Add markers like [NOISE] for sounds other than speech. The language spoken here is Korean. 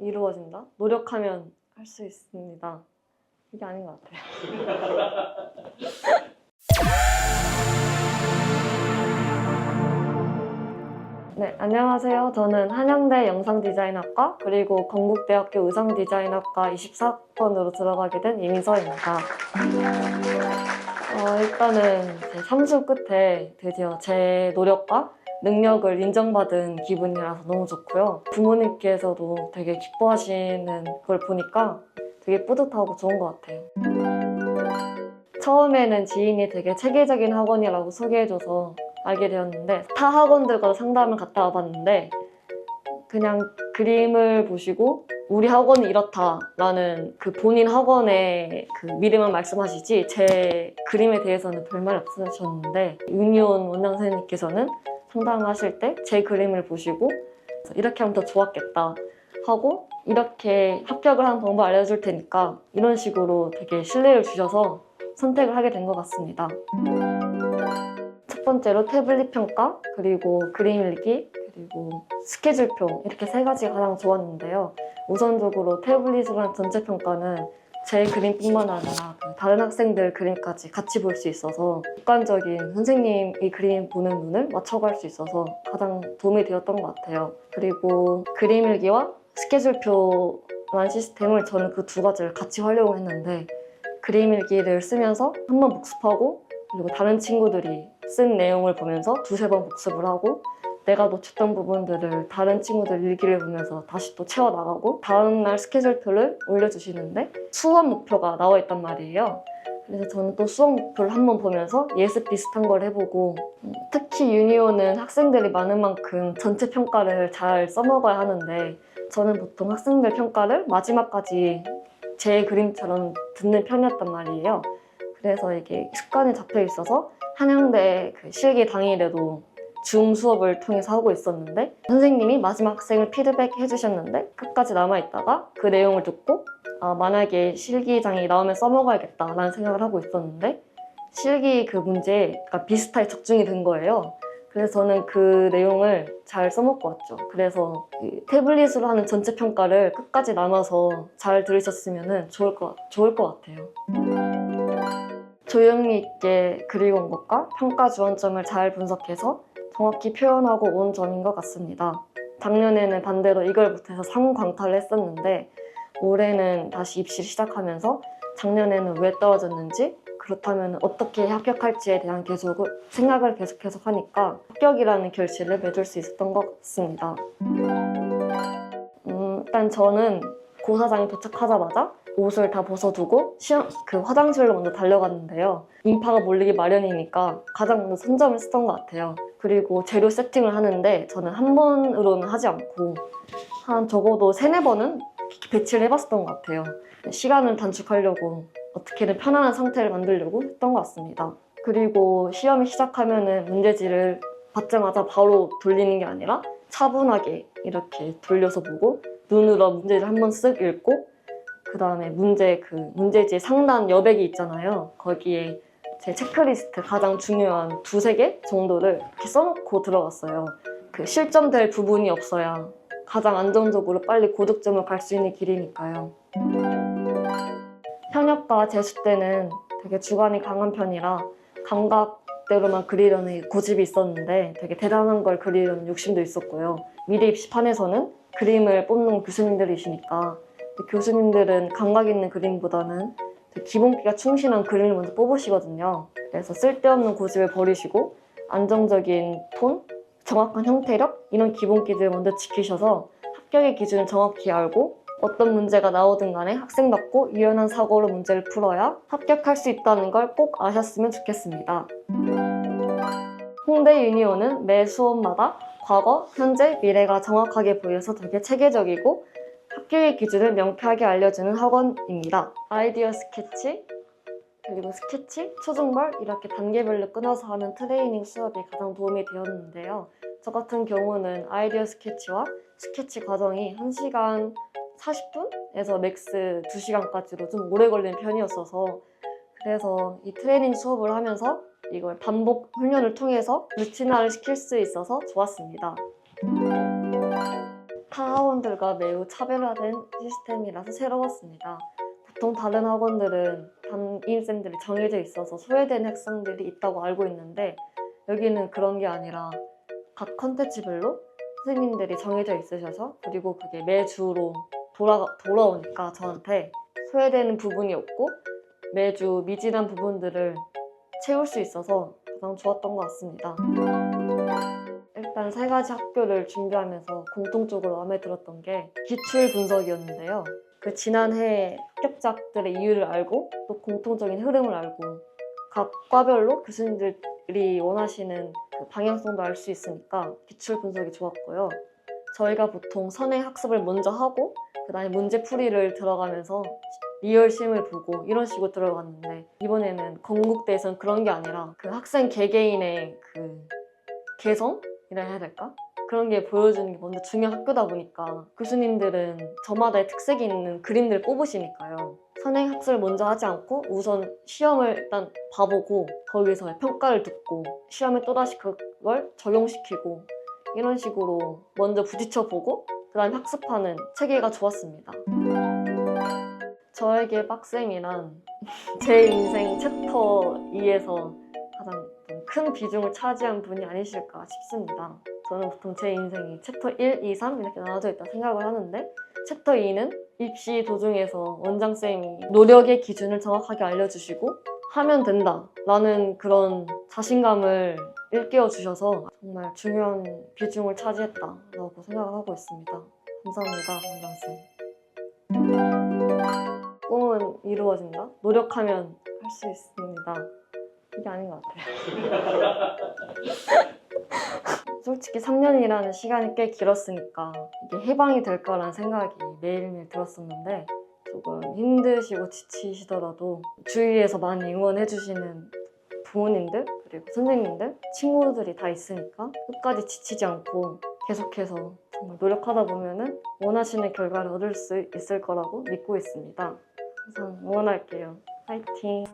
이루어진다? 노력하면 할 수 있습니다. 이게 아닌 것 같아요. [LAUGHS] 네, 안녕하세요. 저는 한양대 영상디자인학과 그리고 건국대학교 의상디자인학과 24번으로 들어가게 된 이민서입니다. [LAUGHS] 어, 일단은 제 3수 끝에 드디어 제 노력과 능력을 인정받은 기분이라서 너무 좋고요. 부모님께서도 되게 기뻐하시는 걸 보니까 되게 뿌듯하고 좋은 것 같아요. 처음에는 지인이 되게 체계적인 학원이라고 소개해줘서 알게 되었는데 타 학원들과 상담을 갔다 와봤는데 그냥 그림을 보시고 우리 학원이 이렇다라는 그 본인 학원의 그 미래만 말씀하시지 제 그림에 대해서는 별말 없으셨는데 윤희원 원장 선생님께서는 상담을 하실 때 제 그림을 보시고 이렇게 하면 더 좋았겠다 하고 이렇게 합격을 하는 방법 알려줄 테니까 이런 식으로 되게 신뢰를 주셔서 선택을 하게 된 것 같습니다. 첫 번째로 태블릿 평가, 그리고 그림 일기, 그리고 스케줄표 이렇게 세 가지가 가장 좋았는데요. 우선적으로 태블릿으로 한 전체 평가는 제 그림뿐만 아니라 그 다른 학생들 그림까지 같이 볼 수 있어서 객관적인 선생님이 그림 보는 눈을 맞춰갈 수 있어서 가장 도움이 되었던 것 같아요. 그리고 그림 일기와 스케줄표라는 시스템을 저는 그 두 가지를 같이 활용했는데 그림 일기를 쓰면서 한 번 복습하고 그리고 다른 친구들이 쓴 내용을 보면서 두세 번 복습을 하고 내가 놓쳤던 부분들을 다른 친구들 일기를 보면서 다시 또 채워나가고 다음날 스케줄표를 올려주시는데 수업 목표가 나와 있단 말이에요. 그래서 저는 또 수업 목표를 한번 보면서 예습 비슷한 걸 해보고 음, 특히 유니온은 학생들이 많은 만큼 전체 평가를 잘 써먹어야 하는데 저는 보통 학생들 평가를 마지막까지 제 그림처럼 듣는 편이었단 말이에요. 그래서 이게 습관이 잡혀 있어서 한양대 그 실기 당일에도 줌 수업을 통해서 하고 있었는데 선생님이 마지막 학생을 피드백 해 주셨는데 끝까지 남아있다가 그 내용을 듣고 아, 만약에 실기장이 나오면 써먹어야겠다라는 생각을 하고 있었는데 실기 그 문제가 비슷하게 적중이 된 거예요. 그래서 저는 그 내용을 잘 써먹고 왔죠. 그래서 그 태블릿으로 하는 전체 평가를 끝까지 남아서 잘 들으셨으면 좋을 것, 좋을 것 같아요. 조용히 있게 그리고 온 것과 평가 지원점을 잘 분석해서 정확히 표현하고 온 점인 것 같습니다. 작년에는 반대로 이걸 못해서 상호 광탈을 했었는데 올해는 다시 입시를 시작하면서 작년에는 왜 떨어졌는지 그렇다면 어떻게 합격할지에 대한 계속 생각을 계속해서 하니까 합격이라는 결실을 맺을 수 있었던 것 같습니다. 음, 일단 저는 고사장에 도착하자마자 옷을 다 벗어두고 시험 그 화장실로 먼저 달려갔는데요. 인파가 몰리기 마련이니까 가장 먼저 선점을 썼던 것 같아요. 그리고 재료 세팅을 하는데 저는 한 번으로는 하지 않고 한 적어도 세네 번은 배치를 해봤었던 것 같아요. 시간을 단축하려고 어떻게든 편안한 상태를 만들려고 했던 것 같습니다. 그리고 시험이 시작하면은 문제지를 받자마자 바로 돌리는 게 아니라 차분하게 이렇게 돌려서 보고 눈으로 문제를 한번 쓱 읽고 그 다음에 문제 그 문제지 상단 여백이 있잖아요. 거기에 제 체크리스트 가장 중요한 두세 개 정도를 이렇게 써놓고 들어갔어요. 그 실점될 부분이 없어야 가장 안정적으로 빨리 고득점을 갈 수 있는 길이니까요. 현역과 재수 때는 되게 주관이 강한 편이라 감각대로만 그리려는 고집이 있었는데 되게 대단한 걸 그리려는 욕심도 있었고요. 미래 입시판에서는 그림을 뽑는 교수님들이시니까 교수님들은 감각 있는 그림보다는 기본기가 충실한 그림을 먼저 뽑으시거든요. 그래서 쓸데없는 고집을 버리시고 안정적인 톤, 정확한 형태력 이런 기본기들을 먼저 지키셔서 합격의 기준을 정확히 알고 어떤 문제가 나오든 간에 학생답고 유연한 사고로 문제를 풀어야 합격할 수 있다는 걸 꼭 아셨으면 좋겠습니다. 홍대 유니온은 매 수업마다 과거, 현재, 미래가 정확하게 보여서 되게 체계적이고 합격의 기준을 명쾌하게 알려주는 학원입니다. 아이디어 스케치, 그리고 스케치, 초중벌 이렇게 단계별로 끊어서 하는 트레이닝 수업이 가장 도움이 되었는데요. 저 같은 경우는 아이디어 스케치와 스케치 과정이 1시간 40분에서 맥스 2시간까지로 좀 오래 걸리는 편이었어서 그래서 이 트레이닝 수업을 하면서 이걸 반복 훈련을 통해서 루틴화를 시킬 수 있어서 좋았습니다. 타 학원들과 매우 차별화된 시스템이라서 새로웠습니다. 보통 다른 학원들은 담임쌤들이 정해져 있어서 소외된 학생들이 있다고 알고 있는데 여기는 그런 게 아니라 각 컨텐츠별로 선생님들이 정해져 있으셔서 그리고 그게 매주로 돌아, 돌아오니까 저한테 소외되는 부분이 없고 매주 미진한 부분들을 채울 수 있어서 가장 좋았던 것 같습니다. 세 가지 학교를 준비하면서 공통적으로 마음에 들었던 게 기출 분석이었는데요. 그 지난해 합격작들의 이유를 알고 또 공통적인 흐름을 알고 각 과별로 교수님들이 원하시는 그 방향성도 알 수 있으니까 기출 분석이 좋았고요. 저희가 보통 선행 학습을 먼저 하고 그다음에 문제 풀이를 들어가면서 리얼 시험을 보고 이런 식으로 들어갔는데 이번에는 건국대에서는 그런 게 아니라 그 학생 개개인의 그 개성 이라 해야 될까? 그런 게 보여주는 게 먼저 중요한 학교다 보니까 교수님들은 저마다의 특색이 있는 그림들을 뽑으시니까요. 선행 학습을 먼저 하지 않고 우선 시험을 일단 봐보고 거기서 평가를 듣고 시험에 또다시 그걸 적용시키고 이런 식으로 먼저 부딪혀보고 그 다음에 학습하는 체계가 좋았습니다. 저에게 빡셈이란 [LAUGHS] 제 인생 챕터 2에서 가장 좀 큰 비중을 차지한 분이 아니실까 싶습니다. 저는 보통 제 인생이 챕터 1, 2, 3 이렇게 나눠져 있다 생각을 하는데 챕터 2는 입시 도중에서 원장쌤이 노력의 기준을 정확하게 알려주시고 하면 된다 라는 그런 자신감을 일깨워 주셔서 정말 중요한 비중을 차지했다라고 생각을 하고 있습니다. 감사합니다, 원장쌤. 꿈은 이루어진다? 노력하면 할 수 있습니다. 이게 아닌 것 같아요. [LAUGHS] 솔직히 3년이라는 시간이 꽤 길었으니까 이게 해방이 될 거라는 생각이 매일매일 들었었는데 조금 힘드시고 지치시더라도 주위에서 많이 응원해주시는 부모님들 그리고 선생님들 친구들이 다 있으니까 끝까지 지치지 않고 계속해서 정말 노력하다 보면은 원하시는 결과를 얻을 수 있을 거라고 믿고 있습니다. 항상 응원할게요. 파이팅!